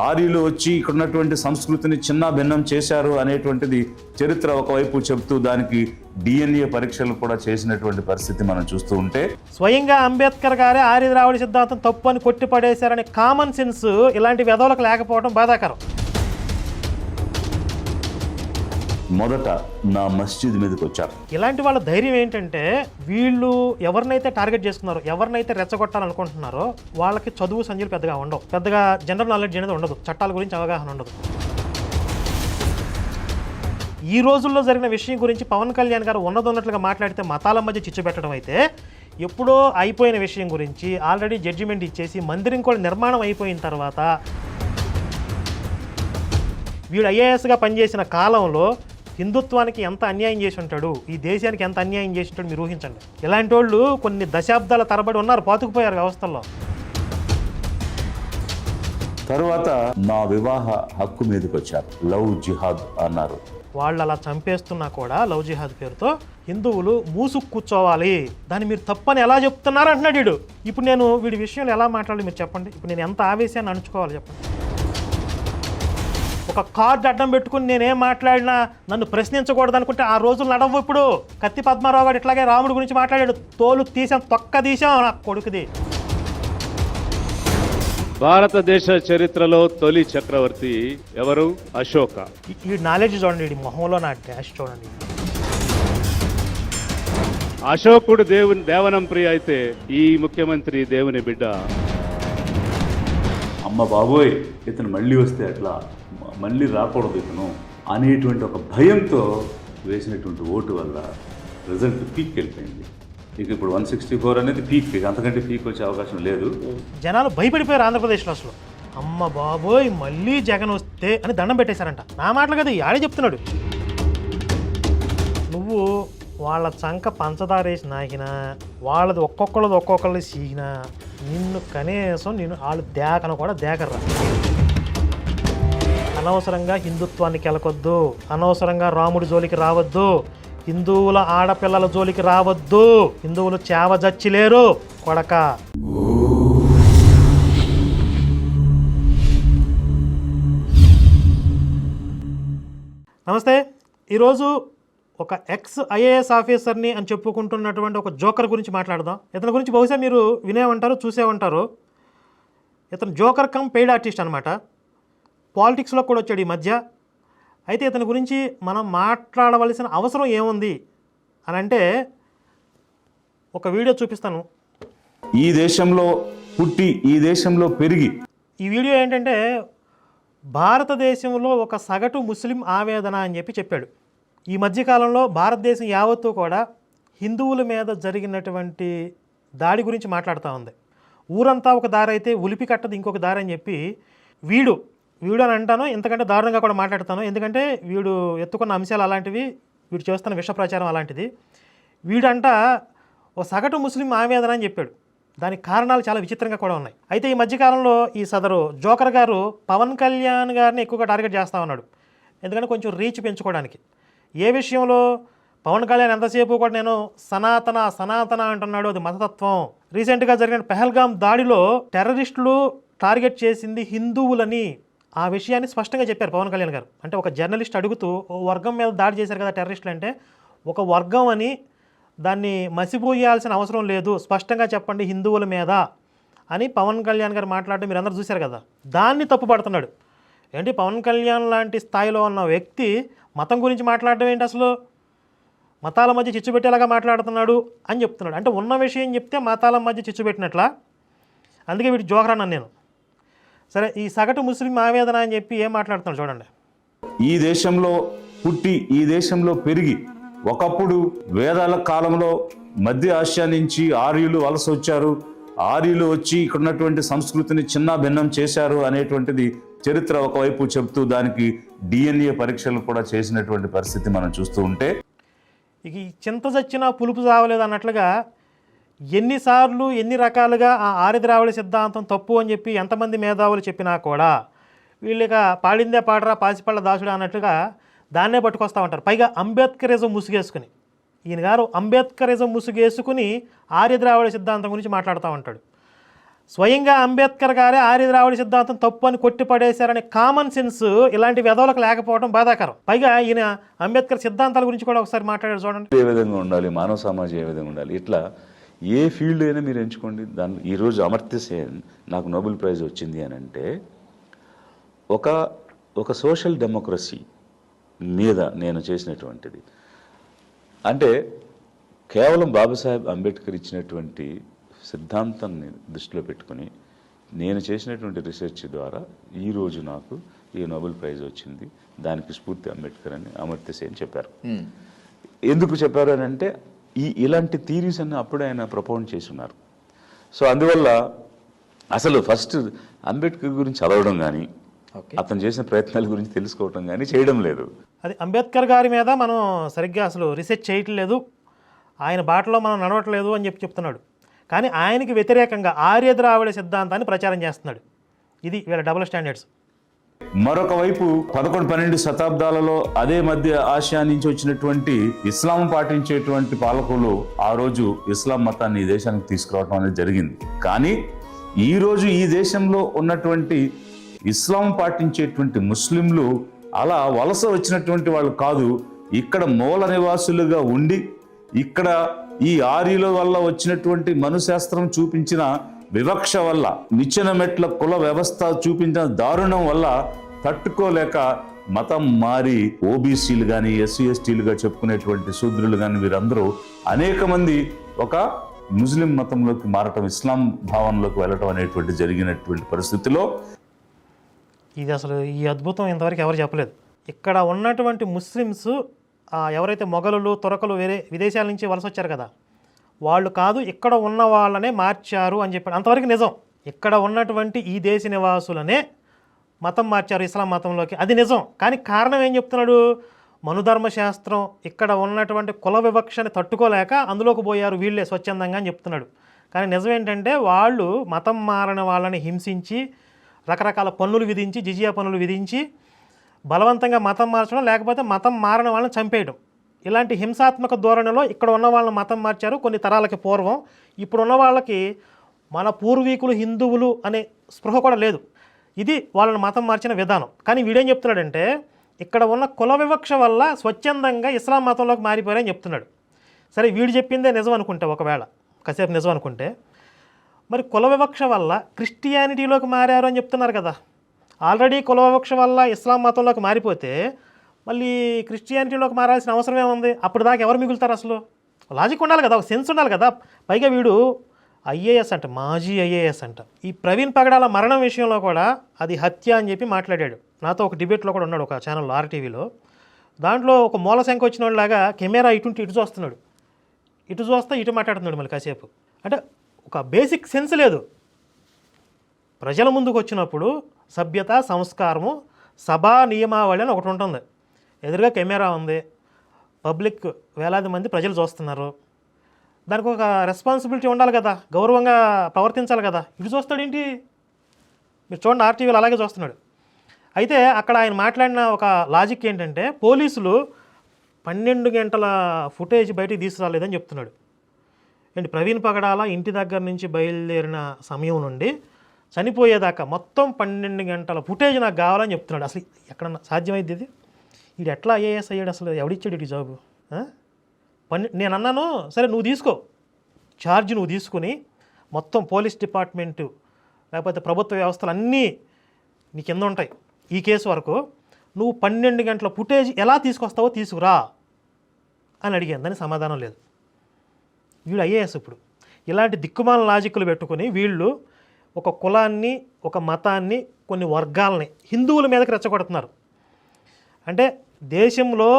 ఆర్యులు వచ్చి ఇక్కడ ఉన్నటువంటి సంస్కృతిని చిన్న భిన్నం చేశారు అనేటువంటిది చరిత్ర ఒకవైపు చెబుతూ దానికి డిఎన్ఏ పరీక్షలు కూడా చేసినటువంటి పరిస్థితి మనం చూస్తూ ఉంటే స్వయంగా అంబేద్కర్ గారే ఆర్య ద్రావిడ సిద్ధాంతం తప్పు అని కొట్టిపడేశారనే కామన్ సెన్స్ ఇలాంటి వెధవులకు లేకపోవడం బాధాకరం. మొదట నా మస్జిద్ మీదకి వచ్చారు. ఇలాంటి వాళ్ళ ధైర్యం ఏంటంటే వీళ్ళు ఎవరినైతే టార్గెట్ చేసుకున్నారో ఎవరినైతే రెచ్చగొట్టాలనుకుంటున్నారో వాళ్ళకి చదువు సంజీలు పెద్దగా ఉండవు. పెద్దగా జనరల్ నాలెడ్జ్ అనేది ఉండదు. చట్టాల గురించి అవగాహన ఉండదు. ఈ రోజుల్లో జరిగిన విషయం గురించి పవన్ కళ్యాణ్ గారు ఉన్నదొన్నట్లుగా మాట్లాడితే మతాల మధ్య చిచ్చు పెట్టడం అయితే ఎప్పుడో అయిపోయిన విషయం గురించి ఆల్రెడీ జడ్జిమెంట్ ఇచ్చేసి మందిరం కూడా నిర్మాణం అయిపోయిన తర్వాత వీడు ఐఏఎస్గా పనిచేసిన కాలంలో హిందుత్వానికి ఎంత అన్యాయం చేసి ఉంటాడు ఈ దేశానికి ఎంత అన్యాయం చేసి ఉంటాడు మీరు ఊహించండి. ఇలాంటి వాళ్ళు కొన్ని దశాబ్దాల తరబడి ఉన్నారు పాతుకుపోయారు వ్యవస్థల్లో. తరువాత నా వివాహ హక్కు మీదకి వచ్చారు. లవ్ జిహాద్ అన్నారు. వాళ్ళు అలా చంపేస్తున్నా కూడా లవ్ జిహాద్ పేరుతో హిందువులు మూసుకు కూర్చోవాలి. దాన్ని మీరు తప్పని ఎలా చెప్తున్నారు అంటున్నాడు ఇప్పుడు నేను వీడి విషయంలో ఎలా మాట్లాడాలి మీరు చెప్పండి. ఇప్పుడు నేను ఎంత ఆవేశాన్ని అణుచుకోవాలి చెప్పండి. ఒక కార్డు అడ్డం పెట్టుకుని నేనేం మాట్లాడినా నన్ను ప్రశ్నించకూడదు అనుకుంటే ఆ రోజులు నడవు ఇప్పుడు. కత్తి పద్మారావు గారు ఇట్లాగే రాముడి గురించి మాట్లాడాడు. తోలు తీసాం తొక్క తీసాం నా కొడుకుది. భారతదేశ చరిత్రలో తొలి చక్రవర్తి ఎవరు? అశోక. ఈ- నాలెడ్జ్ చూడండి మొహంలో నా డాష్ చూడండి. అశోకుడు దేవుని దేవనం ప్రియ అయితే ఈ ముఖ్యమంత్రి దేవుని బిడ్డ. అమ్మ బాబోయ్ ఇతను మళ్ళీ వస్తే అట్లా మళ్ళీ రాకూడదు ఇతను అనేటువంటి ఒక భయంతో వేసినటువంటి ఓటు వల్ల రిజల్ట్ పీక్ వెళ్ళిపోయింది. ఇక ఇప్పుడు వన్ సిక్స్టీ ఫోర్ అనేది పీక్ అంతకంటే పీక్ వచ్చే అవకాశం లేదు. జనాలు భయపడిపోయారు ఆంధ్రప్రదేశ్లో అసలు. అమ్మ బాబోయ్ మళ్ళీ జగన్ వస్తే అని దండం పెట్టేశారంట. నా మాటలు కదా ఆడే చెప్తున్నాడు. నువ్వు వాళ్ళ చంక పంచదార వేసి నాకినా వాళ్ళది ఒక్కొక్కళ్ళది ఒక్కొక్కళ్ళది సీగినా నిన్ను కనీసం నేను వాళ్ళు దేకను కూడా దేకర్రా. అనవసరంగా హిందుత్వాన్ని కెలకొద్దు. అనవసరంగా రాముడి జోలికి రావద్దు. హిందువుల ఆడపిల్లల జోలికి రావద్దు. హిందువులు చేవ జచ్చిలేరు కొడక. నమస్తే. ఈరోజు ఒక ఎక్స్ ఐఏఎస్ ఆఫీసర్ని అని చెప్పుకుంటున్నటువంటి ఒక జోకర్ గురించి మాట్లాడదాం. ఇతని గురించి బహుశా మీరు వినే ఉంటారు చూసే ఉంటారు ఇతను జోకర్ కమ్ పెయిడ్ ఆర్టిస్ట్ అనమాట పాలిటిక్స్లో కూడా వచ్చాడు ఈ మధ్య. అయితే ఇతని గురించి మనం మాట్లాడవలసిన అవసరం ఏముంది అని అంటే ఒక వీడియో చూపిస్తాను. ఈ దేశంలో పుట్టి ఈ దేశంలో పెరిగి ఈ వీడియో ఏంటంటే భారతదేశంలో ఒక సగటు ముస్లిం ఆవేదన అని చెప్పి చెప్పాడు. ఈ మధ్యకాలంలో భారతదేశం యావత్తు కూడా హిందువుల మీద జరిగినటువంటి దాడి గురించి మాట్లాడుతూ ఉంది. ఊరంతా ఒక దారి అయితే ఉలిపి కట్టదు ఇంకొక దారి అని చెప్పి వీడు వీడు అని అంటాను ఇంతకంటే దారుణంగా కూడా మాట్లాడతాను. ఎందుకంటే వీడు ఎత్తుకున్న అంశాలు అలాంటివి వీడు చేస్తున్న విష ప్రచారం అలాంటిది. వీడంట ఓ సగటు ముస్లిం ఆవేదన అని చెప్పాడు. దానికి కారణాలు చాలా విచిత్రంగా కూడా ఉన్నాయి. అయితే ఈ మధ్యకాలంలో ఈ సదరు జోకర్ గారు పవన్ కళ్యాణ్ గారిని ఎక్కువగా టార్గెట్ చేస్తా ఉన్నాడు. ఎందుకంటే కొంచెం రీచ్ పెంచుకోవడానికి. ఏ విషయంలో? పవన్ కళ్యాణ్ ఎంతసేపు కూడా నేను సనాతన సనాతన అంటున్నాడు అది మతతత్వం. రీసెంట్గా జరిగిన పెహల్గాం దాడిలో టెర్రరిస్టులు టార్గెట్ చేసింది హిందువులని. ఆ విషయాన్ని స్పష్టంగా చెప్పారు పవన్ కళ్యాణ్ గారు. అంటే ఒక జర్నలిస్ట్ అడుగుతూ వర్గం మీద దాడి చేశారు కదా టెర్రరిస్టులు అంటే ఒక వర్గం అని దాన్ని మసిపోయాల్సిన అవసరం లేదు స్పష్టంగా చెప్పండి హిందువుల మీద అని పవన్ కళ్యాణ్ గారు మాట్లాడడం మీరు అందరూ చూశారు కదా. దాన్ని తప్పుపడుతున్నాడు ఏంటి పవన్ కళ్యాణ్ లాంటి స్థాయిలో ఉన్న వ్యక్తి మతం గురించి మాట్లాడడం ఏంటి అసలు? మతాల మధ్య చిచ్చు పెట్టేలాగా మాట్లాడుతున్నాడు అని చెప్తున్నాడు. అంటే ఉన్న విషయం చెప్తే మతాల మధ్య చిచ్చు పెట్టినట్లా? అందుకే వీటి జోహర్ అన్నాను నేను. సరే ఈ సగటు ముస్లిం ఆవేదన అని చెప్పి ఏం మాట్లాడుతున్నాడు చూడండి. ఈ దేశంలో పుట్టి ఈ దేశంలో పెరిగి ఒకప్పుడు వేదాల కాలంలో మధ్య ఆసియా నుంచి ఆర్యులు వలస వచ్చారు. ఆర్యులు వచ్చి ఇక్కడ ఉన్నటువంటి సంస్కృతిని చిన్న భిన్నం చేశారు అనేటువంటిది చరిత్ర ఒకవైపు చెబుతూ దానికి డిఎన్ఏ పరీక్షలు కూడా చేసినటువంటి పరిస్థితి మనం చూస్తూ ఉంటే. ఇక చింత చచ్చినా పులుపు చావలేదు అన్నట్లుగా ఎన్నిసార్లు ఎన్ని రకాలుగా ఆ ఆరిద్రావళి సిద్ధాంతం తప్పు అని చెప్పి ఎంతమంది మేధావులు చెప్పినా కూడా వీళ్ళిక పాడిందే పాడరా పాసిపళ్ళ దాసుడు అన్నట్టుగా దాన్నే పట్టుకొస్తూ ఉంటారు. పైగా అంబేద్కరిజం ముసుగేసుకుని ఈయన గారు అంబేద్కరిజం ముసుగేసుకుని ఆర్యద్రావిడ సిద్ధాంతం గురించి మాట్లాడుతూ ఉంటాడు. స్వయంగా అంబేద్కర్ గారే ఆర్యద్రావిడ సిద్ధాంతం తప్పు అని కొట్టిపడేశారనే కామన్ సెన్స్ ఇలాంటి వెధవలకు లేకపోవడం బాధాకరం. పైగా ఈయన అంబేద్కర్ సిద్ధాంతాల గురించి కూడా ఒకసారి మాట్లాడారు చూడండి. ఏ విధంగా ఉండాలి? మానవ సమాజం ఏ విధంగా ఉండాలి? ఇట్లా ఏ ఫీల్డ్ అయినా మీరు ఎంచుకోండి. దాని ఈరోజు అమర్త్య సేన్ నాకు నోబెల్ ప్రైజ్ వచ్చింది అని అంటే ఒక ఒక సోషల్ డెమోక్రసీ మీద నేను చేసినటువంటిది. అంటే కేవలం బాబాసాహెబ్ అంబేద్కర్ ఇచ్చినటువంటి సిద్ధాంతాన్ని దృష్టిలో పెట్టుకుని నేను చేసినటువంటి రీసెర్చ్ ద్వారా ఈరోజు నాకు ఈ నోబెల్ ప్రైజ్ వచ్చింది. దానికి స్ఫూర్తి అంబేద్కర్ అని అమర్త్య సేన్ చెప్పారు. ఎందుకు చెప్పారు అని అంటే ఈ ఇలాంటి థీరీస్ అన్ని అప్పుడే ఆయన ప్రపోజ్ చేసి ఉన్నారు సో అందువల్ల అసలు ఫస్ట్ అంబేద్కర్ గురించి చదవడం కానీ అతను చేసిన ప్రయత్నాల గురించి తెలుసుకోవడం కానీ చేయడం లేదు. అది అంబేద్కర్ గారి మీద మనం సరిగ్గా అసలు రీసెర్చ్ చేయట్లేదు. ఆయన బాటలో మనం నడవట్లేదు అని చెప్పి చెప్తున్నాడు. కానీ ఆయనకి వ్యతిరేకంగా ఆర్య ద్రావిడ సిద్ధాంతాన్ని ప్రచారం చేస్తున్నాడు. ఇది వీళ్ళ డబుల్ స్టాండర్డ్స్. మరొక వైపు పదకొండు పన్నెండు శతాబ్దాలలో అదే మధ్య ఆసియా నుంచి వచ్చినటువంటి ఇస్లాం పాటించేటువంటి పాలకులు ఆ రోజు ఇస్లాం మతాన్ని ఈ దేశానికి తీసుకురావడం అనేది జరిగింది. కానీ ఈ రోజు ఈ దేశంలో ఉన్నటువంటి ఇస్లాం పాటించేటువంటి ముస్లింలు అలా వలస వచ్చినటువంటి వాళ్ళు కాదు ఇక్కడ మూల నివాసులుగా ఉండి ఇక్కడ ఈ ఆర్యుల వల్ల వచ్చినటువంటి మనుశాస్త్రం చూపించిన వివక్ష వల్ల నిచ్చెన మెట్ల కుల వ్యవస్థ చూపించిన దారుణం వల్ల తట్టుకోలేక మతం మారి ఓబీసీలు కానీ ఎస్సీ ఎస్టీలుగా చెప్పుకునేటువంటి శూద్రులు కానీ వీరందరూ అనేక మంది ఒక ముస్లిం మతంలోకి మారటం ఇస్లాం భావనలోకి వెళ్ళటం అనేటువంటి జరిగినటువంటి పరిస్థితిలో ఇది అసలు ఈ అద్భుతం ఇంతవరకు ఎవరు చెప్పలేదు. ఇక్కడ ఉన్నటువంటి ముస్లిమ్స్ ఎవరైతే మొఘలులు తురకలు వేరే విదేశాల నుంచి వలస వచ్చారు కదా వాళ్ళు కాదు ఇక్కడ ఉన్న వాళ్ళనే మార్చారు అని చెప్పాడు. అంతవరకు నిజం. ఇక్కడ ఉన్నటువంటి ఈ దేశ నివాసులనే మతం మార్చారు ఇస్లాం మతంలోకి. అది నిజం. కానీ కారణం ఏం చెప్తున్నాడు? మనుధర్మ శాస్త్రం ఇక్కడ ఉన్నటువంటి కుల వివక్షని తట్టుకోలేక అందులోకి పోయారు వీళ్ళే స్వచ్ఛందంగా అని చెప్తున్నాడు. కానీ నిజం ఏంటంటే వాళ్ళు మతం మారిన వాళ్ళని హింసించి రకరకాల పన్నులు విధించి జిజియా పన్నులు విధించి బలవంతంగా మతం మార్చడం లేకపోతే మతం మారిన వాళ్ళని చంపేయడం. ఇలాంటి హింసాత్మక ధోరణిలో ఇక్కడ ఉన్న వాళ్ళని మతం మార్చారు. కొన్ని తరాలకి పూర్వం ఇప్పుడు ఉన్న వాళ్ళకి మన పూర్వీకులు హిందువులు అనే స్పృహ కూడా లేదు. ఇది వాళ్ళని మతం మార్చిన విధానం. కానీ వీడేం చెప్తున్నాడంటే ఇక్కడ ఉన్న కుల వివక్ష వల్ల స్వచ్ఛందంగా ఇస్లాం మతంలోకి మారిపోయారని చెప్తున్నాడు. సరే వీడు చెప్పిందే నిజం అనుకుంటే ఒకవేళ కాసేపు నిజం అనుకుంటే మరి కుల వివక్ష వల్ల క్రిస్టియానిటీలోకి మారారు అని చెప్తున్నారు కదా. ఆల్రెడీ కుల వివక్ష వల్ల ఇస్లాం మతంలోకి మారిపోతే మళ్ళీ క్రిస్టియానిటీలోకి మారాల్సిన అవసరం ఏముంది? అప్పుడు దాకా ఎవరు మిగులుతారు అసలు? లాజిక్ ఉండాలి కదా ఒక సెన్స్ ఉండాలి కదా. పైగా వీడు ఐఏఎస్ అంట మాజీ ఐఏఎస్ అంట. ఈ ప్రవీణ్ పగడాల మరణం విషయంలో కూడా అది హత్య అని చెప్పి మాట్లాడాడు. నాతో ఒక డిబేట్లో కూడా ఉన్నాడు ఒక ఛానల్ ఆర్టీవీలో దాంట్లో ఒక మూల శంఖ వచ్చిన వాళ్ళలాగా కెమెరా ఇటుంటి ఇటు చూస్తున్నాడు. ఇటు చూస్తే ఇటు మాట్లాడుతున్నాడు మళ్ళీ కాసేపు. అంటే ఒక బేసిక్ సెన్స్ లేదు. ప్రజల ముందుకు వచ్చినప్పుడు సభ్యత సంస్కారము సభా నియమావళి అని ఒకటి ఉంటుంది. ఎదురుగా కెమెరా ఉంది. పబ్లిక్ వేలాది మంది ప్రజలు చూస్తున్నారు. దానికి ఒక రెస్పాన్సిబిలిటీ ఉండాలి కదా. గౌరవంగా ప్రవర్తించాలి కదా. ఇటు చూస్తాడేంటి? మీరు చూడండి ఆర్టీవీలో అలాగే చూస్తున్నాడు. అయితే అక్కడ ఆయన మాట్లాడిన ఒక లాజిక్ ఏంటంటే పోలీసులు పన్నెండు గంటల ఫుటేజ్ బయటికి తీసుకురాలేదని చెప్తున్నాడు. ఏంటి ప్రవీణ్ పగడాల ఇంటి దగ్గర నుంచి బయలుదేరిన సమయం నుండి చనిపోయేదాకా మొత్తం పన్నెండు గంటల ఫుటేజ్ నాకు కావాలని చెప్తున్నాడు. అసలు ఎక్కడన్నా సాధ్యమైంది ఇది? వీడు ఎట్లా ఐఏఎస్ అయ్యాడు అసలు? ఎవడిచ్చాడు ఇటు జాబు పని నేను అన్నాను సరే నువ్వు తీసుకో. ఛార్జ్ నువ్వు తీసుకుని మొత్తం పోలీస్ డిపార్ట్మెంటు లేకపోతే ప్రభుత్వ వ్యవస్థలు అన్నీ నీ కింద ఉంటాయి. ఈ కేసు వరకు నువ్వు పన్నెండు గంటల ఫుటేజ్ ఎలా తీసుకొస్తావో తీసుకురా అని అడిగాను. దానికి సమాధానం లేదు. వీడు ఐఏఎస్ ఇప్పుడు. ఇలాంటి దిక్కుమాల లాజిక్లు పెట్టుకుని వీళ్ళు ఒక కులాన్ని ఒక మతాన్ని కొన్ని వర్గాలని హిందువుల మీదకి రెచ్చగొడుతున్నారు. అంటే దేశంలో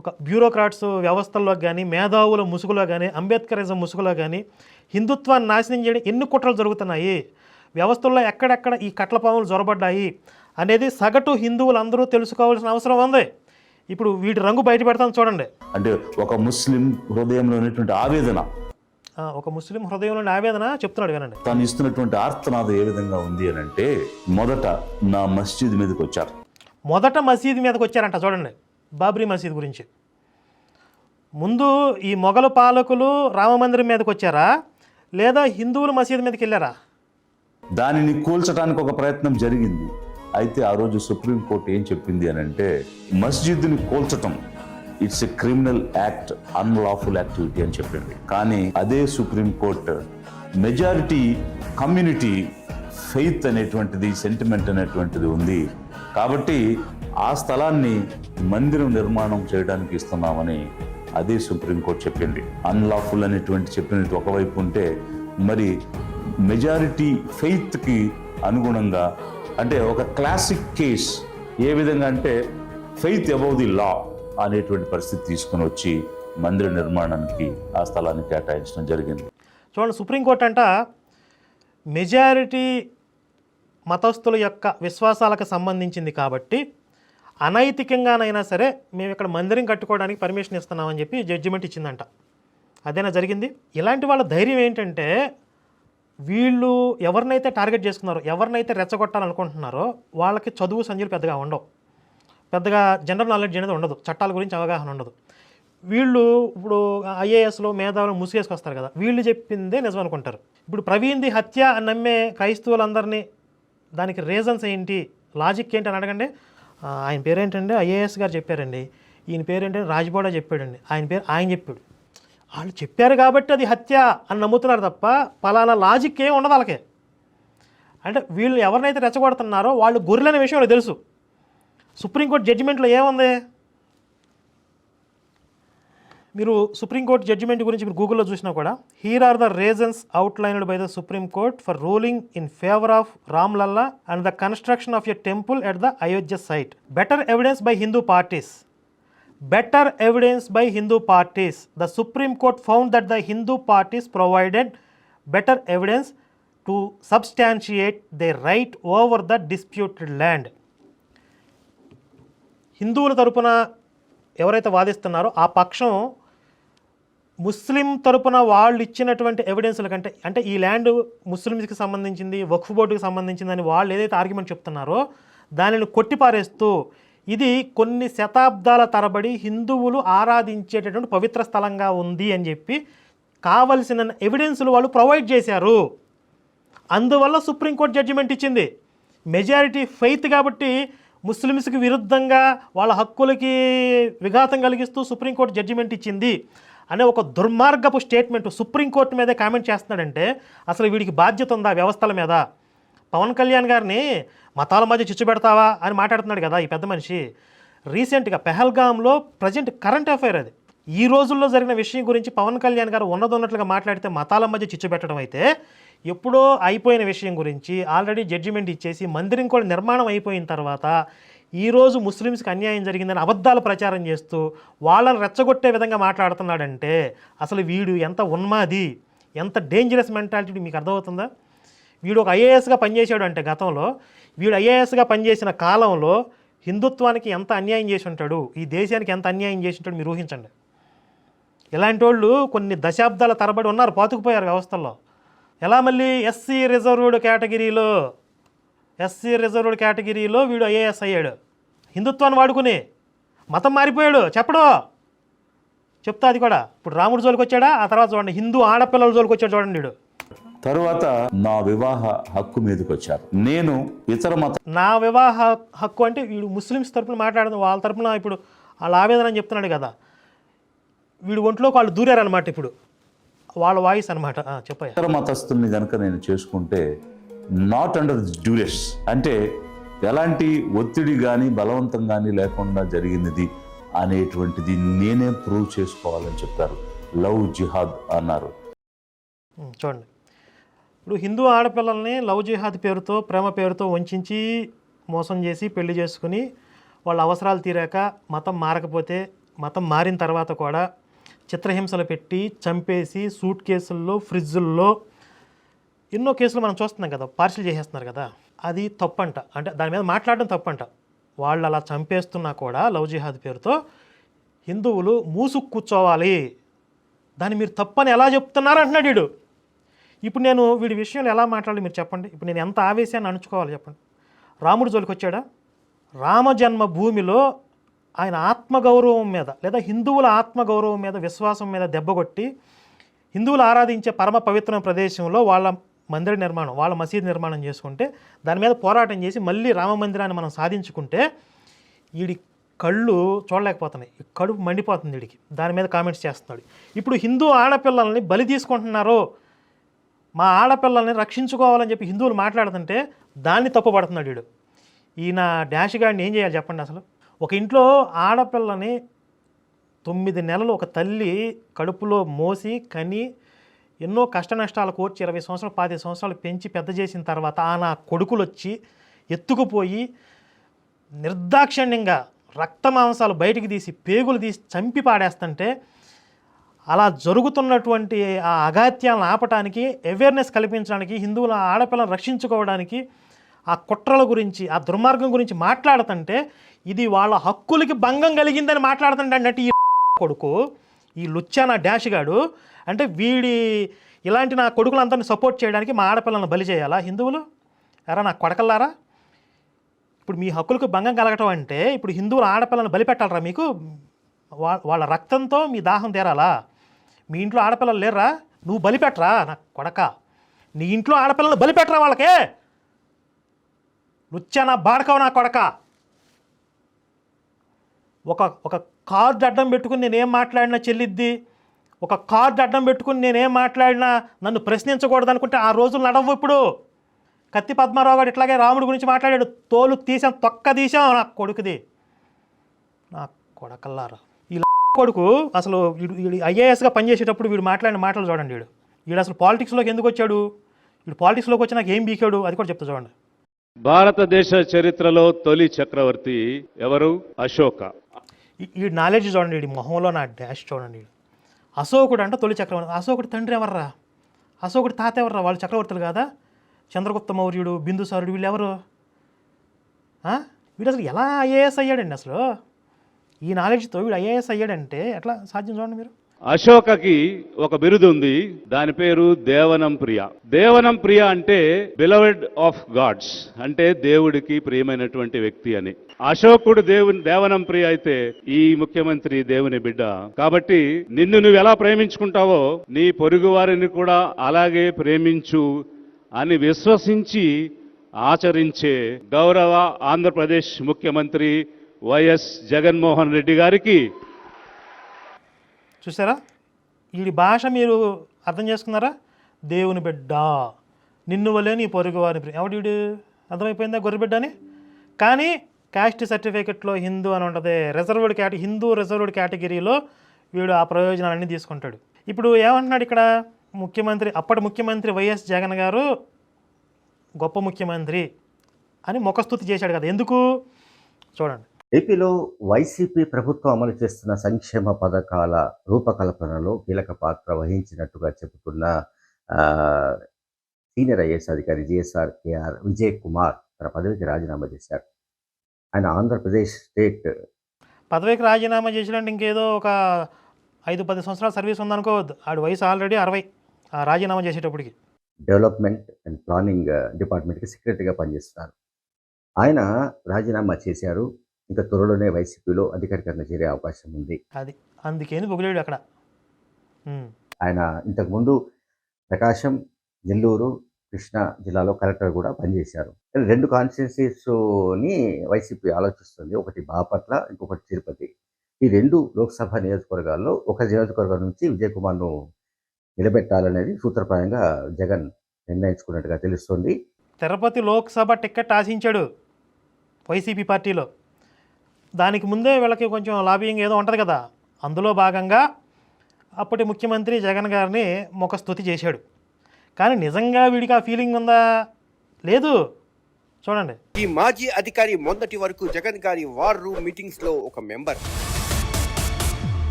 ఒక బ్యూరోక్రాట్స్ వ్యవస్థల్లో కానీ మేధావుల ముసుగులో కానీ అంబేద్కరిజం ముసుగులో కానీ హిందుత్వాన్ని నాశనం చేయడం ఎన్ని కుట్రలు జరుగుతున్నాయి? వ్యవస్థల్లో ఎక్కడెక్కడ ఈ కట్ల పాములు జొరబడ్డాయి? అనేది సగటు హిందువులందరూ తెలుసుకోవాల్సిన అవసరం ఉంది. ఇప్పుడు వీటి రంగు బయట పెడతాను చూడండి. అంటే ఒక ముస్లిం హృదయంలో ఉన్నటువంటి ఆవేదన. ఒక ముస్లిం హృదయంలోని ఆవేదన చెప్తున్నాడు వినండి. తాను ఇస్తున్నటువంటి ఆర్తనాదం ఏ విధంగా ఉంది అని అంటే మొదట నా మస్జిద్ మీదకి వచ్చారు. మొదట మసీదు మీదకి వచ్చారంట చూడండి. బాబ్రీ మసీద్ గురించి. ముందు ఈ మొఘలు పాలకులు రామమందిరం మీదకి వచ్చారా? లేదా హిందువులు మసీదు మీదకి వెళ్ళారా? దానిని కూల్చడానికి ఒక ప్రయత్నం జరిగింది. అయితే ఆ రోజు సుప్రీంకోర్టు ఏం చెప్పింది అని అంటే మస్జిద్ని కూల్చటం it's a criminal act unlawful activity అని చెప్పింది. కానీ అదే supreme court majority community faith అనేటువంటిది సెంటిమెంట్ అనేటువంటిది ఉంది. కాబట్టి ఆ స్థలాన్ని మందిరం నిర్మాణం చేయడానికి ఇస్తున్నామని అదే సుప్రీంకోర్టు చెప్పింది. అన్లాఫుల్ అనేటువంటి చెప్పినట్టు ఒకవైపు ఉంటే మరి మెజారిటీ ఫెయిత్కి అనుగుణంగా అంటే ఒక క్లాసిక్ కేస్ ఏ విధంగా అంటే ఫెయిత్ అబౌవ్ ది లా అనేటువంటి పరిస్థితి తీసుకొని వచ్చి మందిర నిర్మాణానికి ఆ స్థలాన్ని కేటాయించడం జరిగింది. చూడండి సుప్రీంకోర్టు అంట మెజారిటీ మతస్థుల యొక్క విశ్వాసాలకు సంబంధించింది కాబట్టి అనైతికంగానైనా సరే మేము ఇక్కడ మందిరం కట్టుకోవడానికి పర్మిషన్ ఇస్తున్నామని చెప్పి జడ్జిమెంట్ ఇచ్చిందంట. అదేనా జరిగింది? ఇలాంటి వాళ్ళ ధైర్యం ఏంటంటే వీళ్ళు ఎవరినైతే టార్గెట్ చేసుకున్నారో ఎవరినైతే రెచ్చగొట్టాలనుకుంటున్నారో వాళ్ళకి చదువు సంధ్యలు పెద్దగా ఉండవు. పెద్దగా జనరల్ నాలెడ్జ్ అనేది ఉండదు. చట్టాల గురించి అవగాహన ఉండదు. వీళ్ళు ఇప్పుడు ఐఏఎస్లో మేధావులు ముసుగేసుకొస్తారు కదా. వీళ్ళు చెప్పిందే నిజం అనుకుంటారు. ఇప్పుడు ప్రవీణ్ది హత్య అని నమ్మే క్రైస్తవులందరినీ దానికి రీజన్స్ ఏంటి? లాజిక్ ఏంటి అని అడగండి. ఆయన పేరేంటంటే ఐఏఎస్ గారు చెప్పారండి. ఈయన పేరేంటంటే రాజ్బోడా చెప్పాడండి. ఆయన పేరు ఆయన చెప్పాడు. వాళ్ళు చెప్పారు కాబట్టి అది హత్య అని నమ్ముతున్నారు తప్ప పలానా లాజిక్ ఏం ఉండదు వాళ్ళకి. అంటే వీళ్ళు ఎవరినైతే రెచ్చగొడుతున్నారో వాళ్ళు గొర్రెలనే విషయం తెలుసు. సుప్రీంకోర్టు జడ్జిమెంట్లో ఏముంది? మీరు సుప్రీంకోర్టు జడ్జిమెంట్ గురించి మీరు గూగుల్లో చూసినా కూడా here are the reasons outlined by the supreme court for ruling in favour of Ram Lalla and the construction of a temple at the Ayodhya site better evidence by Hindu parties better evidence by Hindu parties the supreme court found that the Hindu parties provided better evidence to substantiate their right over the disputed land హిందువుల తరపున ఎవరైతే వాదిస్తున్నారో ఆ పక్షం ముస్లిం తరపున వాళ్ళు ఇచ్చినటువంటి ఎవిడెన్స్ల కంటే అంటే ఈ ల్యాండ్ ముస్లిమ్స్కి సంబంధించింది వక్ఫ్ బోర్డుకి సంబంధించింది అని వాళ్ళు ఏదైతే ఆర్గ్యుమెంట్ చెప్తున్నారో దానిని కొట్టిపారేస్తూ ఇది కొన్ని శతాబ్దాల తరబడి హిందువులు ఆరాధించేటటువంటి పవిత్ర స్థలంగా ఉంది అని చెప్పి కావలసిన ఎవిడెన్స్లు వాళ్ళు ప్రొవైడ్ చేశారు. అందువల్ల సుప్రీంకోర్టు జడ్జిమెంట్ ఇచ్చింది. మెజారిటీ ఫెయిత్ కాబట్టి ముస్లిమ్స్కి విరుద్ధంగా వాళ్ళ హక్కులకి విఘాతం కలిగిస్తూ సుప్రీంకోర్టు జడ్జిమెంట్ ఇచ్చింది. అనే ఒక దుర్మార్గపు స్టేట్మెంట్ సుప్రీంకోర్టు మీదే కామెంట్ చేస్తున్నాడంటే అసలు వీడికి బాధ్యత ఉందా వ్యవస్థల మీద? పవన్ కళ్యాణ్ గారిని మతాల మధ్య చిచ్చు పెడతావా అని మాట్లాడుతున్నాడు కదా ఈ పెద్ద మనిషి. రీసెంట్గా పెహల్గాంలో ప్రజెంట్ కరెంట్ అఫైర్ అది. ఈ రోజుల్లో జరిగిన విషయం గురించి పవన్ కళ్యాణ్ గారు ఉన్నదొన్నట్లుగా మాట్లాడితే మతాల మధ్య చిచ్చు పెట్టడం అయితే ఎప్పుడో అయిపోయిన విషయం గురించి ఆల్రెడీ జడ్జిమెంట్ ఇచ్చేసి మందిరం కూడా నిర్మాణం అయిపోయిన తర్వాత ఈరోజు ముస్లిమ్స్కి అన్యాయం జరిగిందని అబద్ధాలు ప్రచారం చేస్తూ వాళ్ళని రెచ్చగొట్టే విధంగా మాట్లాడుతున్నాడంటే అసలు వీడు ఎంత ఉన్మాది ఎంత డేంజరస్ మెంటాలిటీ మీకు అర్థమవుతుందా? వీడు ఒక ఐఏఎస్గా పనిచేసాడు అంటే గతంలో వీడు ఐఏఎస్గా పనిచేసిన కాలంలో హిందుత్వానికి ఎంత అన్యాయం చేసి ఉంటాడు ఈ దేశానికి ఎంత అన్యాయం చేసి ఉంటాడు మీరు ఊహించండి. ఇలాంటి వాళ్ళు కొన్ని దశాబ్దాల తరబడి ఉన్నారు పాతుకుపోయారు వ్యవస్థల్లో. ఎలా మళ్ళీ ఎస్సీ రిజర్వ్డ్ కేటగిరీలో ఎస్సీ రిజర్వ్డ్ కేటగిరీలో వీడు ఐఏఎస్ అయ్యాడు. హిందుత్వాన్ని వాడుకుని మతం మారిపోయాడు. చెప్పడు. చెప్తా అది కూడా. ఇప్పుడు రాముడు జోలికి వచ్చాడా? ఆ తర్వాత చూడండి. హిందూ ఆడపిల్లల జోలికి వచ్చాడు చూడండి వీడు. తరువాత నా వివాహ హక్కు మీదకి వచ్చారు. నేను ఇతర మత నా వివాహ హక్కు అంటే వీడు ముస్లిమ్స్ తరపున మాట్లాడదు వాళ్ళ తరపున ఇప్పుడు వాళ్ళ ఆవేదన అని చెప్తున్నాడు కదా. వీడు ఒంట్లోకి వాళ్ళు దూరారనమాట ఇప్పుడు. వాళ్ళ వాయిస్ అనమాట చెప్పయ్యా. ఇతర మతస్థుల్ని గనక నేను చేసుకుంటే నాట్ అండర్ డ్యూరెస్ అంటే ఎలాంటి ఒత్తిడి కానీ బలవంతం కానీ లేకుండా జరిగినది అనేటువంటిది నేనే ప్రూవ్ చేసుకోవాలని చెప్పారు. లవ్ జిహాద్ అన్నారు. చూడండి. ఇప్పుడు హిందూ ఆడపిల్లల్ని లవ్ జిహాద్ పేరుతో ప్రేమ పేరుతో వంచి మోసం చేసి పెళ్ళి చేసుకుని వాళ్ళ అవసరాలు తీరాక మతం మారకపోతే మతం మారిన తర్వాత కూడా చిత్రహింసలు పెట్టి చంపేసి సూట్ కేసుల్లో ఫ్రిడ్జుల్లో ఎన్నో కేసులు మనం చూస్తున్నాం కదా పార్సిల్ చేసేస్తున్నారు కదా అది తప్పంట. అంటే దాని మీద మాట్లాడడం తప్పంట. వాళ్ళు అలా చంపేస్తున్నా కూడా లవ్ జిహాద్ పేరుతో హిందువులు మూసు కూర్చోవాలి దాన్ని మీరు తప్పని ఎలా చెప్తున్నారు అంటున్నాడు వీడు. ఇప్పుడు నేను వీడి విషయంలో ఎలా మాట్లాడాలి మీరు చెప్పండి. ఇప్పుడు నేను ఎంత ఆవేశాన్ని అణుచుకోవాలి చెప్పండి. రాముడు జోలికి వచ్చాడా? రామ జన్మ భూమిలో ఆయన ఆత్మగౌరవం మీద లేదా హిందువుల ఆత్మగౌరవం మీద విశ్వాసం మీద దెబ్బకొట్టి హిందువులు ఆరాధించే పరమ పవిత్రమైన ప్రదేశంలో వాళ్ళ మందిర నిర్మాణం వాళ్ళ మసీద్ నిర్మాణం చేసుకుంటే దాని మీద పోరాటం చేసి మళ్ళీ రామ మందిరాన్ని మనం సాధించుకుంటే వీడి కళ్ళు చూడలేకపోతున్నాయి. కడుపు మండిపోతుంది వీడికి దాని మీద కామెంట్స్ చేస్తున్నాడు. ఇప్పుడు హిందూ ఆడపిల్లల్ని బలి తీసుకుంటున్నారు మా ఆడపిల్లల్ని రక్షించుకోవాలని చెప్పి హిందువులు మాట్లాడుతుంటే దాన్ని తప్పుపడుతున్నాడు వీడు ఈయన డాష్ గాడిని ఏం చేయాలి చెప్పండి అసలు? ఒక ఇంట్లో ఆడపిల్లని తొమ్మిది నెలలు ఒక తల్లి కడుపులో మోసి కని ఎన్నో కష్ట నష్టాలు కోర్చి ఇరవై సంవత్సరాలు పాతి సంవత్సరాలు పెంచి పెద్ద చేసిన తర్వాత ఆ నా కొడుకులు వచ్చి ఎత్తుకుపోయి నిర్దాక్షిణ్యంగా రక్త మాంసాలు బయటికి తీసి పేగులు తీసి చంపి పాడేస్తుంటే అలా జరుగుతున్నటువంటి ఆ అగాత్యాలను ఆపటానికి అవేర్నెస్ కల్పించడానికి హిందువుల ఆడపిల్లను రక్షించుకోవడానికి ఆ కుట్రల గురించి ఆ దుర్మార్గం గురించి మాట్లాడుతుంటే ఇది వాళ్ళ హక్కులకి భంగం కలిగిందని మాట్లాడుతుంటే అన్నట్టు ఈ కొడుకు ఈ లుచ్చాన డాష్ గాడు అంటే వీడి ఇలాంటి నా కొడుకులందరినీ సపోర్ట్ చేయడానికి మా ఆడపిల్లలను బలి చేయాలా హిందువులు? ఎరా నా కొడకల్లారా? ఇప్పుడు మీ హక్కులకు భంగం కలగటం అంటే ఇప్పుడు హిందువుల ఆడపిల్లను బలిపెట్టాలరా మీకు? వా- వాళ్ళ రక్తంతో మీ దాహం తీరాలా? మీ ఇంట్లో ఆడపిల్లలు లేరా నువ్వు బలిపెట్టరా నా కొడక? నీ ఇంట్లో ఆడపిల్లలు బలిపెట్టరా వాళ్ళకే? లుచ్చా నా బాడకవ నా కొడక? ఒక ఒక కార్డు అడ్డం పెట్టుకుని నేనేం మాట్లాడినా చెల్లిద్ది? ఒక కార్డు అడ్డం పెట్టుకుని నేనేం మాట్లాడినా నన్ను ప్రశ్నించకూడదు అనుకుంటే ఆ రోజులు నడవు ఇప్పుడు. కత్తి పద్మారావు గారు ఇట్లాగే రాముడి గురించి మాట్లాడాడు. తోలు తీసాం తొక్క తీసాం నా కొడుకుది. నా కొడకల్లారా. ఈ కొడుకు అసలు వీడు ఐఏఎస్గా పనిచేసేటప్పుడు వీడు మాట్లాడిన మాటలు చూడండి వీడు. వీడు అసలు పాలిటిక్స్లోకి ఎందుకు వచ్చాడు? వీడు పాలిటిక్స్లోకి వచ్చి నాకు ఏం బీకాడు? అది కూడా చెప్తా చూడండి. భారతదేశ చరిత్రలో తొలి చక్రవర్తి ఎవరు? అశోక. ఈ- నాలెడ్జ్ చూడండి మొహంలో నా డాష్ చూడండి. అశోకుడు అంటే తొలి చక్రవర్తి. అశోకుడు తండ్రి ఎవర్రా? అశోకుడు తాత ఎవర్రా? వాళ్ళు చక్రవర్తులు కాదా? చంద్రగుప్త మౌర్యుడు బిందుసారుడు వీళ్ళు ఎవరు వీడు అసలు ఎలా ఐఏఎస్ అయ్యాడండి అసలు? ఈ నాలెడ్జ్తో వీడు ఐఏఎస్ అయ్యాడంటే ఎట్లా సాధ్యం చూడండి మీరు? అశోకకి ఒక బిరుదు ఉంది. దాని పేరు దేవనం ప్రియ. దేవనం ప్రియ అంటే బిలవెడ్ ఆఫ్ గాడ్స్ అంటే దేవుడికి ప్రియమైనటువంటి వ్యక్తి అని. అశోకుడు దేవుని దేవనం ప్రియ అయితే ఈ ముఖ్యమంత్రి దేవుని బిడ్డ. కాబట్టి నిన్ను నువ్వు ఎలా ప్రేమించుకుంటావో నీ పొరుగు వారిని కూడా అలాగే ప్రేమించు అని విశ్వసించి ఆచరించే గౌరవ ఆంధ్రప్రదేశ్ ముఖ్యమంత్రి వైఎస్ జగన్మోహన్ రెడ్డి గారికి చూసారా? వీడి భాష మీరు అర్థం చేసుకున్నారా? దేవుని బిడ్డ. నిన్ను వలే నీ పొరుగు వారిని ఎవడు అర్థమైపోయిందా గొర్రెబిడ్డ అని కానీ క్యాస్ట్ సర్టిఫికెట్లో హిందూ అని ఉంటుంది. రిజర్వ్డ్ క్యాట హిందూ రిజర్వ్డ్ కేటగిరీలో వీడు ఆ ప్రయోజనాలన్నీ తీసుకుంటాడు. ఇప్పుడు ఏమంటున్నాడు ఇక్కడ? ముఖ్యమంత్రి అప్పటి ముఖ్యమంత్రి వైఎస్ జగన్ గారు గొప్ప ముఖ్యమంత్రి అని ముఖస్థుతి చేశాడు కదా. ఎందుకు? చూడండి. ఏపీలో వైసీపీ ప్రభుత్వం అమలు చేస్తున్న సంక్షేమ పథకాల రూపకల్పనలో కీలక పాత్ర వహించినట్టుగా చెబుతున్న సీనియర్ ఐఏఎస్ అధికారి జిఎస్ఆర్ కేఆర్ విజయ్ కుమార్ తన పదవికి రాజీనామా చేశారు. ఆయన ఆంధ్రప్రదేశ్ స్టేట్. పదవికి రాజీనామా చేసినట్టు ఇంకేదో ఒక ఐదు పది సంవత్సరాల సర్వీస్ ఉందనుకోవద్దు. ఆడి వయసు ఆల్రెడీ అరవై. ఆ రాజీనామా చేసేటప్పటికి. డెవలప్మెంట్ అండ్ ప్లానింగ్ డిపార్ట్మెంట్కి సెక్రటరీగా పనిచేస్తున్నారు ఆయన రాజీనామా చేశారు. ఇంకా త్వరలోనే వైసీపీలో అధికారికంగా చేరే అవకాశం ఉంది. అది. అందుకేని పొగిలేడు అక్కడ. ఆయన ఇంతకుముందు ప్రకాశం నెల్లూరు కృష్ణా జిల్లాలో కలెక్టర్ కూడా పనిచేశారు. రెండు కాన్స్టిట్యున్సీస్ని వైసీపీ ఆలోచిస్తుంది. ఒకటి బాపట్ల ఇంకొకటి తిరుపతి. ఈ రెండు లోక్సభ నియోజకవర్గాల్లో ఒక నియోజకవర్గం నుంచి విజయ్ కుమార్ను నిలబెట్టాలనేది సూత్రప్రాయంగా జగన్ నిర్ణయించుకున్నట్టుగా తెలుస్తుంది. తిరుపతి లోక్సభ టికెట్ ఆశించాడు వైసీపీ పార్టీలో. దానికి ముందే వీళ్ళకి కొంచెం లాబింగ్ ఏదో ఉంటుంది కదా. అందులో భాగంగా అప్పటి ముఖ్యమంత్రి జగన్ గారిని ముఖస్థుతి చేశాడు. కానీ నిజంగా వీడికి ఆ ఫీలింగ్ ఉందా? లేదు. చూడండి. ఈ మాజీ అధికారి మొదటి వరకు జగన్ గారి వార్ రూమ్ మీటింగ్స్లో ఒక మెంబర్.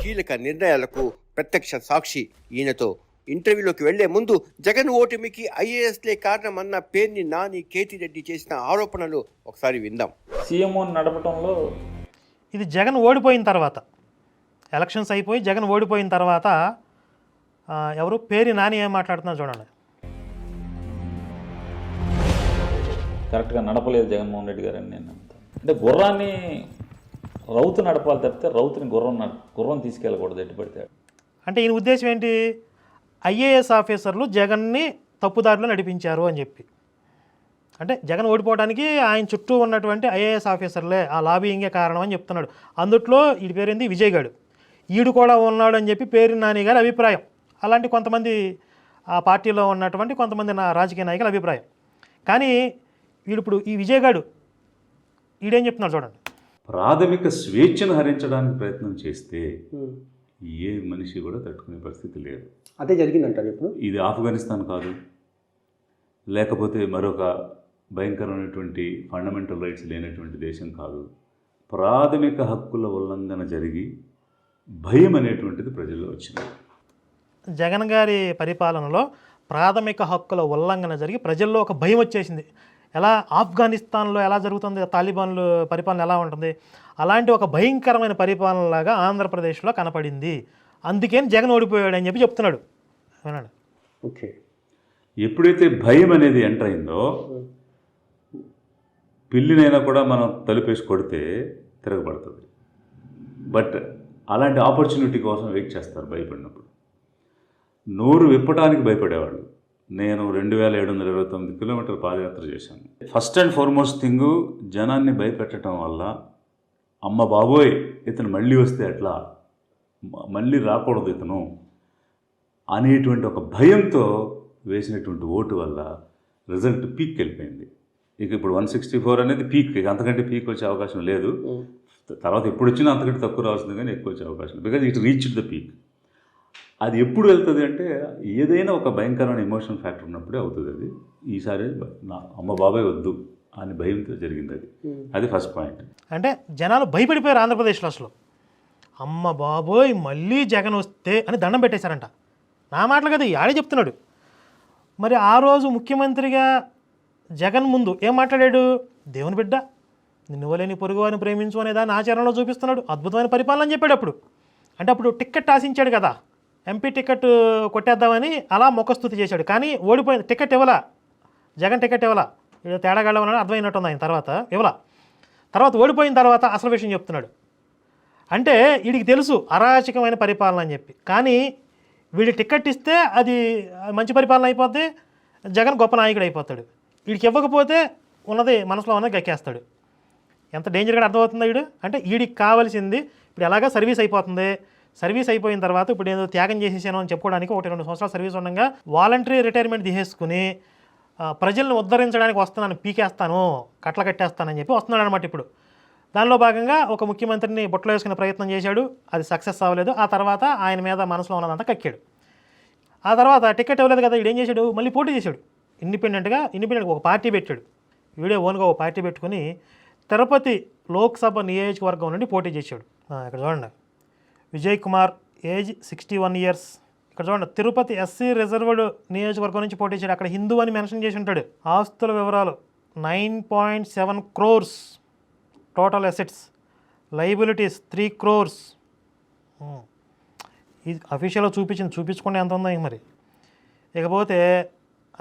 కీలక నిర్ణయాలకు ప్రత్యక్ష సాక్షి ఈయనతో. ఇంటర్వ్యూలోకి వెళ్ళే ముందు జగన్ ఓటమికి ఐఏఎస్లే కారణమన్న పేర్ని నాని కేతిరెడ్డి చేసిన ఆరోపణలు ఒకసారి విందాం. సీఎంఓ నడపడంలో ఇది జగన్ ఓడిపోయిన తర్వాత. ఎలక్షన్స్ అయిపోయి జగన్ ఓడిపోయిన తర్వాత ఎవరు? పేరు నాని ఏం మాట్లాడుతున్నారు చూడండి. కరెక్ట్గా నడపలేదు జగన్మోహన్ రెడ్డి గారని నేను అంటే గుర్రాన్ని రౌతు నడపాలి తప్పితే రౌతుని గుర్రం గుర్రం తీసుకెళ్ళకూడదు ఎట్టి పడితే అంటే ఈయన ఉద్దేశం ఏంటి? ఐఏఎస్ ఆఫీసర్లు జగన్ని తప్పుదారిలో నడిపించారు అని చెప్పి. అంటే జగన్ ఓడిపోవడానికి ఆయన చుట్టూ ఉన్నటువంటి ఐఏఎస్ ఆఫీసర్లే ఆ లాబింగే కారణం అని చెప్తున్నాడు. అందుట్లో వీడి పేరేంది? విజయ్ గాడు. ఈడు కూడా ఉన్నాడు అని చెప్పి పేరు నాని గారి అభిప్రాయం. అలాంటి కొంతమంది ఆ పార్టీలో ఉన్నటువంటి కొంతమంది నా రాజకీయ నాయకుల అభిప్రాయం. కానీ వీడు ఇప్పుడు ఈ విజయ్ గాడు ఈడేం చెప్తున్నాడు చూడండి. ప్రాథమిక స్వేచ్ఛను హరించడానికి ప్రయత్నం చేస్తే ఏ మనిషి కూడా తట్టుకునే పరిస్థితి లేదు. అదే జరిగిందంటారు ఇప్పుడు? ఇది ఆఫ్ఘనిస్తాన్ కాదు. లేకపోతే మరొక భయంకరమైనటువంటి ఫండమెంటల్ రైట్స్ లేనటువంటి దేశం కాదు. ప్రాథమిక హక్కుల ఉల్లంఘన జరిగి భయం అనేటువంటిది ప్రజల్లో వచ్చింది. జగన్ గారి పరిపాలనలో ప్రాథమిక హక్కుల ఉల్లంఘన జరిగి ప్రజల్లో ఒక భయం వచ్చేసింది. ఎలా ఆఫ్ఘనిస్తాన్లో ఎలా జరుగుతుంది తాలిబాన్లు పరిపాలన ఎలా ఉంటుంది అలాంటి ఒక భయంకరమైన పరిపాలనలాగా ఆంధ్రప్రదేశ్లో కనపడింది. అందుకని జగన్ ఓడిపోయాడు అని చెప్పి చెప్తున్నాడు. విన్నాడు ఓకే. ఎప్పుడైతే భయం అనేది ఎంటర్ అయిందో పిల్లినైనా కూడా మనం తలుపేసి కొడితే తిరగబడుతుంది. బట్ అలాంటి ఆపర్చునిటీ కోసం వెయిట్ చేస్తారు భయపడినప్పుడు. నోరు విప్పడానికి భయపడేవాళ్ళు. నేను రెండు వేల ఏడు వందల ఇరవై తొమ్మిది కిలోమీటర్ల పాదయాత్ర చేశాను. ఫస్ట్ అండ్ ఫార్మోస్ట్ థింగ్ జనాన్ని భయపెట్టడం వల్ల అమ్మ బాబోయ్ ఇతను మళ్ళీ వస్తే ఎట్లా? మళ్ళీ రాకూడదు ఇతను అనేటువంటి ఒక భయంతో వేసినటువంటి ఓటు వల్ల రిజల్ట్ పీక్ వెళ్ళిపోయింది ఇక ఇప్పుడు వన్ సిక్స్టీ ఫోర్ అనేది పీక్ ఇక అంతకంటే పీక్ వచ్చే అవకాశం లేదు. తర్వాత ఎప్పుడు వచ్చినా అంతకంటే తక్కువ రావాల్సింది కానీ ఎక్కువ వచ్చే అవకాశం because it reach the peak అది ఎప్పుడు వెళ్తుంది అంటే ఏదైనా ఒక భయంకరమైన ఎమోషనల్ ఫ్యాక్టర్ ఉన్నప్పుడే అవుతుంది అది. ఈసారి నా అమ్మ బాబాయ్ వద్దు అని భయంతో జరిగింది అది. అది ఫస్ట్ పాయింట్ అంటే జనాలు భయపడిపోయారు ఆంధ్రప్రదేశ్లో అసలు. అమ్మ బాబోయ్ మళ్ళీ జగన్ వస్తే అని దండం పెట్టేశారంట. నా మాటలు కదా ఆడే చెప్తున్నాడు. మరి ఆ రోజు ముఖ్యమంత్రిగా జగన్ ముందు ఏం మాట్లాడాడు? దేవుని బిడ్డ నిన్ను వలేని పొరుగు వారిని ప్రేమించు అనే దాన్ని ఆచరణలో చూపిస్తున్నాడు. అద్భుతమైన పరిపాలన అని చెప్పాడు అప్పుడు. అంటే అప్పుడు టికెట్ ఆశించాడు కదా. ఎంపీ టికెట్ కొట్టేద్దామని అలా ముఖస్థుతి చేశాడు. కానీ ఓడిపోయింది టికెట్ ఇవ్వలా. జగన్ టికెట్ ఇవ్వలా. ఇది తేడాగాళ్ళ ఉన్నాడు అర్థమైనట్టుంది ఆయన తర్వాత. ఇవ్వలా. తర్వాత ఓడిపోయిన తర్వాత అసలు విషయం చెప్తున్నాడు. అంటే వీడికి తెలుసు అరాచకమైన పరిపాలన అని చెప్పి. కానీ వీడి టికెట్ ఇస్తే అది మంచి పరిపాలన అయిపోద్ది జగన్ గొప్ప నాయకుడు అయిపోతాడు. వీడికి ఇవ్వకపోతే ఉన్నది మనసులో ఉన్నది గక్కేస్తాడు. ఎంత డేంజర్గా అర్థమవుతుంది వీడు? అంటే వీడికి కావాల్సింది ఇప్పుడు ఎలాగా సర్వీస్ అయిపోతుంది? సర్వీస్ అయిపోయిన తర్వాత ఇప్పుడు ఏదో త్యాగం చేసేసాను అని చెప్పుకోవడానికి ఒకటి రెండు సంవత్సరాలు సర్వీస్ ఉండగా వాలంటరీ రిటైర్మెంట్ తీసేసుకుని ప్రజలను ఉద్ధరించడానికి వస్తున్నాను పీకేస్తాను కట్ల కట్టేస్తానని చెప్పి వస్తున్నాడు అనమాట ఇప్పుడు. దానిలో భాగంగా ఒక ముఖ్యమంత్రిని బుట్టలో వేసుకునే ప్రయత్నం చేశాడు. అది సక్సెస్ అవ్వలేదు. ఆ తర్వాత ఆయన మీద మనసులో ఉన్నదంతా కక్కాడు. ఆ తర్వాత టికెట్ ఇవ్వలేదు కదా ఏం చేశాడు? మళ్ళీ పోటీ చేశాడు. ఇండిపెండెంట్గా ఇండిపెండెంట్గా ఒక పార్టీ పెట్టాడు. వీడే ఓన్గా ఒక పార్టీ పెట్టుకుని తిరుపతి లోక్సభ నియోజకవర్గం నుండి పోటీ చేశాడు. ఇక్కడ చూడండి. Vijay Kumar age sixty one years. ఇక్కడ చూడండి తిరుపతి ఎస్సీ రిజర్వ్డ్ నియోజకవర్గం నుంచి పోటీ చేశాడు. అక్కడ హిందూ అని మెన్షన్ చేసి ఉంటాడు. ఆస్తుల వివరాలు nine point seven crores total assets. Liabilities three crores. ఇది అఫీషియల్గా చూపించింది చూపించకుండా ఎంత ఉందో మరి. ఇకపోతే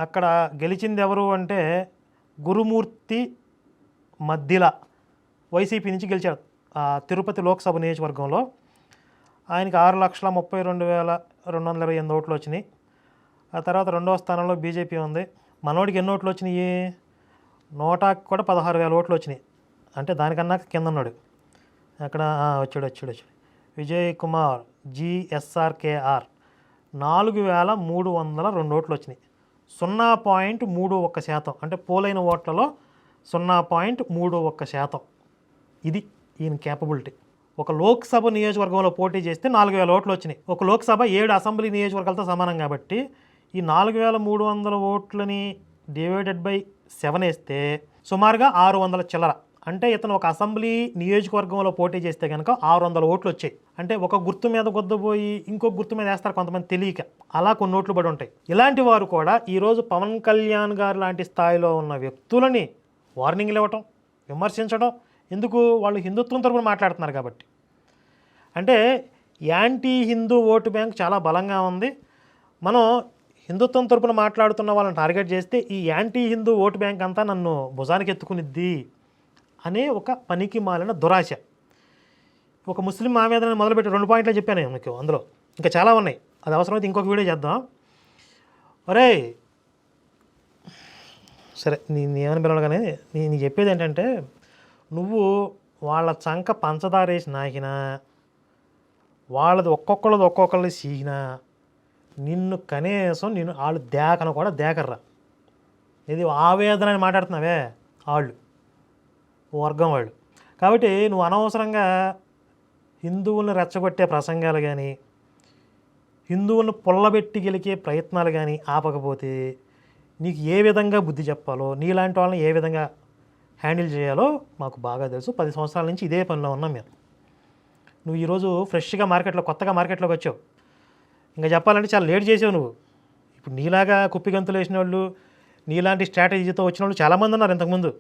అక్కడ గెలిచింది ఎవరు అంటే గురుమూర్తి మద్దిల వైసీపీ నుంచి గెలిచారు తిరుపతి లోక్సభ నియోజకవర్గంలో. ఆయనకి ఆరు లక్షల ముప్పై రెండు వేల రెండు వందల ఇరవై ఎనిమిది ఓట్లు వచ్చినాయి. ఆ తర్వాత రెండవ స్థానంలో బీజేపీ ఉంది. మనోడికి ఎన్ని ఓట్లు వచ్చినాయి? నోటాకి కూడా పదహారు వేల ఓట్లు వచ్చినాయి. అంటే దానికన్నా కింద ఉన్నాడు. అక్కడ వచ్చాడు వచ్చాడు వచ్చాడు. విజయ్ కుమార్ జిఎస్ఆర్కేఆర్ నాలుగు వేల మూడు వందల రెండు ఓట్లు వచ్చినాయి. సున్నా పాయింట్ మూడు ఒక్క శాతం. అంటే పోలైన ఓట్లలో సున్నా పాయింట్ మూడు ఒక్క శాతం. ఇది ఈయన క్యాపబిలిటీ ఒక లోక్సభ నియోజకవర్గంలో పోటీ చేస్తే నాలుగు వేల ఓట్లు వచ్చినాయి. ఒక లోక్సభ ఏడు అసెంబ్లీ నియోజకవర్గాలతో సమానం కాబట్టి ఈ నాలుగు వేల మూడు వందల ఓట్లని డివైడెడ్ బై సెవెన్ వేస్తే సుమారుగా ఆరు వందల చిల్లర. అంటే ఇతను ఒక అసెంబ్లీ నియోజకవర్గంలో పోటీ చేస్తే కనుక ఆరు వందల ఓట్లు వచ్చాయి. అంటే ఒక గుర్తు మీద గుద్దపోయి ఇంకొక గుర్తు మీద వేస్తారు కొంతమంది తెలియక. అలా కొన్ని ఓట్లు పడి ఉంటాయి. ఇలాంటి వారు కూడా ఈరోజు పవన్ కళ్యాణ్ గారు లాంటి స్థాయిలో ఉన్న వ్యక్తులని వార్నింగ్లు ఇవ్వటం విమర్శించడం ఎందుకు వాళ్ళు హిందుత్వం తరపున మాట్లాడుతున్నారు కాబట్టి? అంటే యాంటీ హిందూ ఓటు బ్యాంక్ చాలా బలంగా ఉంది. మనం హిందుత్వం తరపున మాట్లాడుతున్న వాళ్ళని టార్గెట్ చేస్తే ఈ యాంటీ హిందూ ఓటు బ్యాంక్ అంతా నన్ను భుజానికి ఎత్తుకునిద్ది అనే ఒక పనికి మాలిన దురాశ. ఒక ముస్లిం ఆవేదన మొదలుపెట్టి రెండు పాయింట్లు చెప్పాను మీకు అందులో. ఇంకా చాలా ఉన్నాయి. అది అవసరమైతే ఇంకొక వీడియో చేద్దాం. ఒరేయ్! సరే నేను ఏమని పిలవగానే నేను చెప్పేది ఏంటంటే నువ్వు వాళ్ళ చంక పంచదార వేసి నాకినా వాళ్ళది ఒక్కొక్కళ్ళది ఒక్కొక్కళ్ళది సీకినా నిన్ను కనీసం నిన్ను వాళ్ళు దేకను కూడా దేకర్రా. ఇది ఆవేదన అని మాట్లాడుతున్నావే వాళ్ళు వర్గం వాళ్ళు. కాబట్టి నువ్వు అనవసరంగా హిందువులను రెచ్చగొట్టే ప్రసంగాలు కానీ హిందువులను పుల్లబెట్టి గెలికే ప్రయత్నాలు కానీ ఆపకపోతే నీకు ఏ విధంగా బుద్ధి చెప్పాలో నీలాంటి వాళ్ళని ఏ విధంగా హ్యాండిల్ చేయాలో మాకు బాగా తెలుసు. పది సంవత్సరాల నుంచి ఇదే పనిలో ఉన్నాం మేము. నువ్వు ఈరోజు ఫ్రెష్గా మార్కెట్లో కొత్తగా మార్కెట్లోకి వచ్చావు. ఇంకా చెప్పాలంటే చాలా లేట్ చేసావు నువ్వు. ఇప్పుడు నీలాగా కుప్పిగంతులు వేసిన వాళ్ళు నీలాంటి స్ట్రాటజీతో వచ్చిన వాళ్ళు చాలామంది ఉన్నారు ఇంతకుముందు.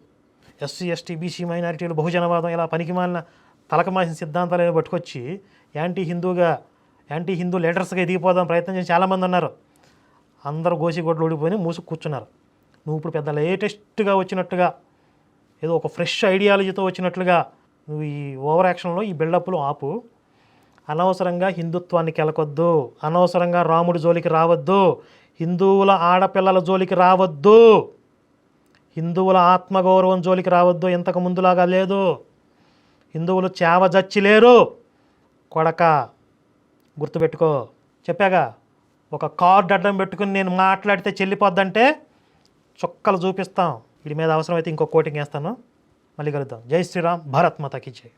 ఎస్సీ ఎస్టీ బీసీ మైనారిటీలు బహుజనవాదం ఇలా పనికిమాలిన తలకమాసిన సిద్ధాంతాలు పట్టుకొచ్చి యాంటీ హిందూగా యాంటీ హిందూ లీడర్స్గా ఎదిగిపోదాం ప్రయత్నం చేసి చాలామంది ఉన్నారు. అందరూ గోసిగొడ్లు ఊడిపోయి మూసు కూర్చున్నారు. నువ్వు ఇప్పుడు పెద్ద లేటెస్ట్గా వచ్చినట్టుగా ఏదో ఒక ఫ్రెష్ ఐడియాలజీతో వచ్చినట్లుగా నువ్వు ఈ ఓవర్ యాక్షన్లో ఈ బిల్డప్లు ఆపు. అనవసరంగా హిందుత్వాన్ని కెలకొద్దు. అనవసరంగా రాముడి జోలికి రావద్దు. హిందువుల ఆడపిల్లల జోలికి రావద్దు. హిందువుల ఆత్మగౌరవం జోలికి రావద్దు. ఇంతకు ముందులాగా లేదు. హిందువులు చావజచ్చి లేరు. కొడక గుర్తుపెట్టుకో. చెప్పాగా ఒక కార్డు అడ్డం పెట్టుకుని నేను మాట్లాడితే చెల్లిపోద్దంటే చుక్కలు చూపిస్తాం. వీటి మీద అవసరమైతే ఇంకో కోటింగ్ వేస్తాను. మళ్ళీ కలుద్దాం. జై శ్రీరామ్ భారత్ మాతకి జై.